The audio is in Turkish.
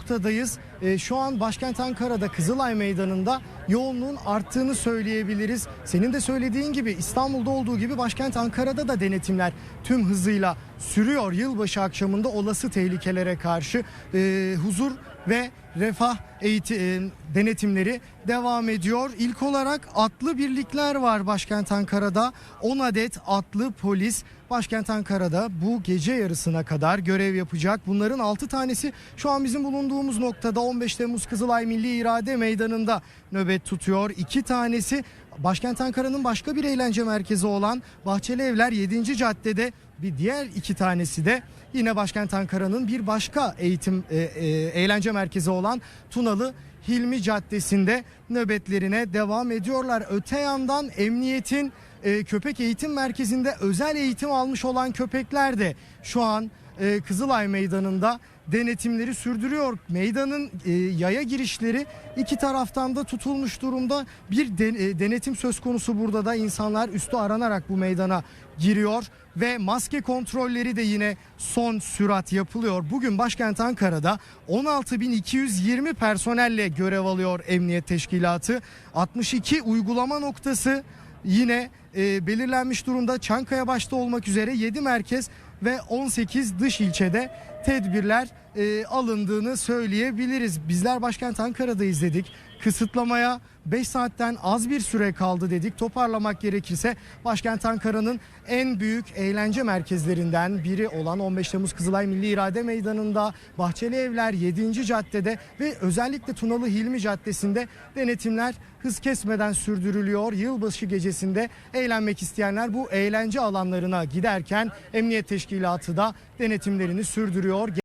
noktadayız. Ee, şu an başkent Ankara'da Kızılay Meydanı'nda yoğunluğun arttığını söyleyebiliriz. Senin de söylediğin gibi İstanbul'da olduğu gibi başkent Ankara'da da denetimler tüm hızıyla sürüyor. Yılbaşı akşamında olası tehlikelere karşı e, huzur ve refah eğiti, e, denetimleri devam ediyor. İlk olarak atlı birlikler var başkent Ankara'da. 10 adet atlı polis başkent Ankara'da bu gece yarısına kadar görev yapacak. Bunların 6 tanesi şu an bizim bulunduğumuz noktada 15 Temmuz Kızılay Milli İrade Meydanı'nda nöbet tutuyor. 2 tanesi başkent Ankara'nın başka bir eğlence merkezi olan Bahçeli Evler 7. Caddede bir diğer iki tanesi de yine başkent Ankara'nın bir başka eğitim e, e, eğlence merkezi olan Tunalı Hilmi Caddesi'nde nöbetlerine devam ediyorlar. Öte yandan emniyetin e, köpek eğitim merkezinde özel eğitim almış olan köpekler de şu an e, Kızılay Meydanı'nda denetimleri sürdürüyor. Meydanın e, yaya girişleri iki taraftan da tutulmuş durumda. Bir den- e, denetim söz konusu burada da insanlar üstü aranarak bu meydana giriyor ve maske kontrolleri de yine son sürat yapılıyor. Bugün başkent Ankara'da 16.220 personelle görev alıyor Emniyet Teşkilatı. 62 uygulama noktası yine e, belirlenmiş durumda. Çankaya başta olmak üzere 7 merkez ve 18 dış ilçede tedbirler e, alındığını söyleyebiliriz. Bizler başkent Ankara'da izledik. Kısıtlamaya 5 saatten az bir süre kaldı dedik. Toparlamak gerekirse başkent Ankara'nın en büyük eğlence merkezlerinden biri olan 15 Temmuz Kızılay Milli İrade Meydanı'nda, Bahçeli Evler 7. Caddede ve özellikle Tunalı Hilmi Caddesi'nde denetimler hız kesmeden sürdürülüyor. Yılbaşı gecesinde eğlenmek isteyenler bu eğlence alanlarına giderken Emniyet Teşkilatı da denetimlerini sürdürüyor.